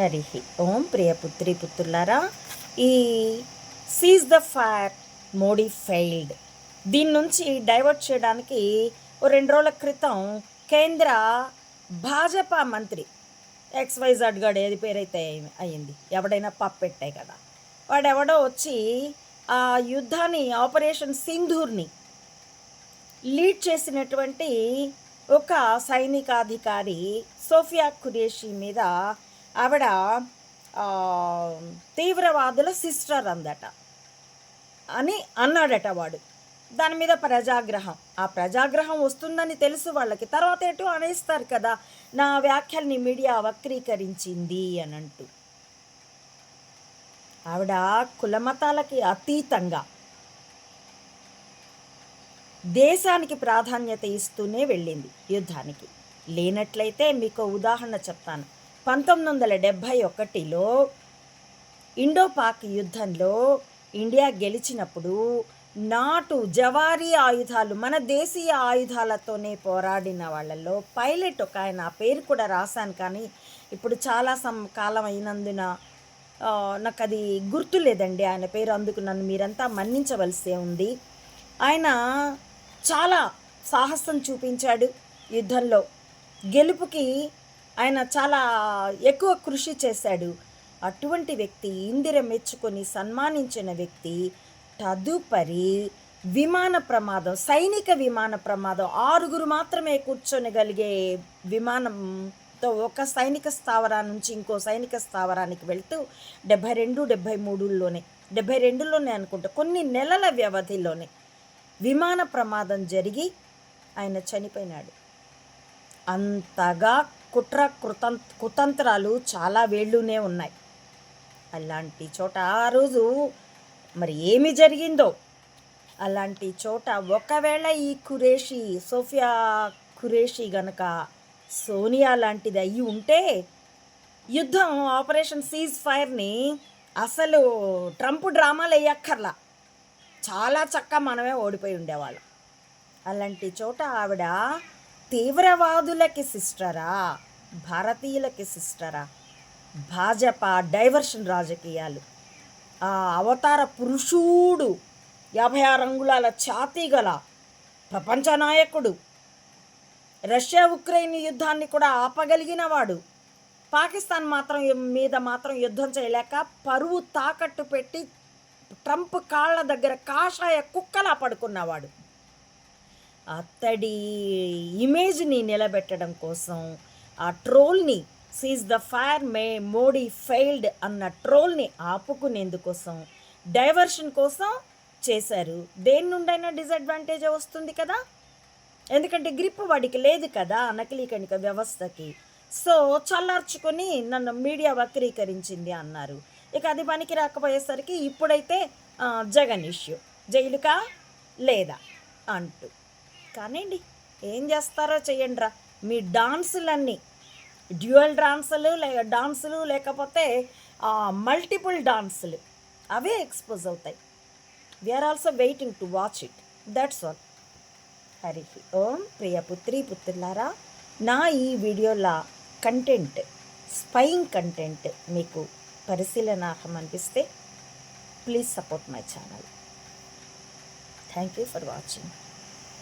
హరి ఓం ప్రియ పుత్రి పుత్రులారా ఈ cease the fire Modi failed దీని నుంచి డైవర్ట్ చేయడానికి ఓ రెండు రోజుల క్రితం కేంద్ర భాజపా మంత్రి ఎక్స్వైజెడ్ గడు ఏది పేరైతే అయ్యింది ఎవడైనా పప్పెట్టాయి కదా. వాడెవడో వచ్చి ఆ యుద్ధాన్ని ఆపరేషన్ సింధూర్ని లీడ్ చేసినటువంటి ఒక సైనికాధికారి సోఫియా ఖురేషి మీద ఆవిడ తీవ్రవాదుల సిస్టర్ అందట అని అన్నాడట వాడు. దాని మీద ప్రజాగ్రహం. ఆ ప్రజాగ్రహం వస్తుందని తెలుసు వాళ్ళకి. తర్వాత ఎటు అనేస్తారు కదా నా వ్యాఖ్యల్ని మీడియా వక్రీకరించింది అని అంటూ ఆవిడ కులమతాలకి అతీతంగా దేశానికి ప్రాధాన్యత ఇస్తూనే వెళ్ళింది యుద్ధానికి. లేనట్లయితే మీకు ఉదాహరణ చెప్తాను. పంతొమ్మిది వందల డెబ్భై ఒకటిలో ఇండో పాక్ యుద్ధంలో ఇండియా గెలిచినప్పుడు నాటు జవారీ ఆయుధాలు మన దేశీయ ఆయుధాలతోనే పోరాడిన వాళ్ళల్లో పైలట్ ఒక ఆయన ఆ పేరు కూడా రాశాను కానీ ఇప్పుడు చాలా సం కాలం అయినందున నాకు అది గుర్తు లేదండి ఆయన పేరు అందుకు నన్ను మీరంతా మన్నించవలసే ఉంది. ఆయన చాలా సాహసం చూపించాడు యుద్ధంలో. గెలుపుకి ఆయన చాలా ఎక్కువ కృషి చేశాడు. అటువంటి వ్యక్తి ఇందిర మెచ్చుకొని సన్మానించిన వ్యక్తి తదుపరి విమాన ప్రమాదం సైనిక విమాన ప్రమాదం ఆరుగురు మాత్రమే కూర్చొనగలిగే విమానంతో ఒక సైనిక స్థావరం నుంచి ఇంకో సైనిక స్థావరానికి వెళ్తూ డెబ్భై రెండు డెబ్భై మూడులోనే డెబ్భై రెండులోనే అనుకుంటా కొన్ని నెలల వ్యవధిలోనే విమాన ప్రమాదం జరిగి ఆయన చనిపోయినాడు. అంతగా కుట్ర కృతం కుతంత్రాలు చాలా వేళ్ళునే ఉన్నాయి. అలాంటి చోట ఆ రోజు మరి ఏమి జరిగిందో? అలాంటి చోట ఒకవేళ ఈ ఖురేషి సోఫియా ఖురేషి గనక సోనియా లాంటిది అయ్యి ఉంటే యుద్ధం ఆపరేషన్ సీజ్ ఫైర్ని అసలు ట్రంప్ డ్రామాలు వేయక్కర్లా. చాలా చక్కగా మనమే ఓడిపోయి ఉండేవాళ్ళం. అలాంటి చోట ఆవిడ తీవ్రవాదులకి సిస్టరా? భారతీయులకి సిస్టరా? భాజపా డైవర్షన్ రాజకీయాలు. ఆ అవతార పురుషుడు యాభై ఆరు అంగుళాల ఛాతీ గల ప్రపంచ నాయకుడు. రష్యా ఉక్రెయిన్ యుద్ధాన్ని కూడా ఆపగలిగినవాడు. పాకిస్తాన్ మాత్రం మీద మాత్రం యుద్ధం చేయలేక పరువు తాకట్టు పెట్టి ట్రంప్ కాళ్ళ దగ్గర కాషాయ కుక్కలా పడుకున్నవాడు. అతడి ఇమేజ్ని నిలబెట్టడం కోసం ఆ ట్రోల్ని cease the fire may Modi failed అన్న ట్రోల్ని ఆపుకునేందుకోసం డైవర్షన్ కోసం చేశారు. దేని నుండైనా డిసడ్వాంటేజ్ వస్తుంది కదా? ఎందుకంటే గ్రిప్ వాడికి లేదు కదా నకిలీ కణిక వ్యవస్థకి. సో చల్లార్చుకొని నన్ను మీడియా వక్రీకరించింది అన్నారు. ఇక అది పనికి రాకపోయేసరికి ఇప్పుడైతే జగన్ ఇష్యూ. జైలుకా? లేదా? అంటూ. కానివ్వండి ఏం చేస్తారో చేయండిరా రా మీ డాన్సులన్నీ డ్యూయల్ డాన్సులు లే డాన్సులు లేకపోతే మల్టిపుల్ డాన్సులు అవే ఎక్స్పోజ్ అవుతాయి. We're also waiting to watch it that's all Hari Om ప్రియ పుత్రి పుత్రులారా నా ఈ వీడియోల కంటెంట్ స్పైయింగ్ కంటెంట్ మీకు పరిశీలనార్హం అనిపిస్తే please support my channel thank you for watching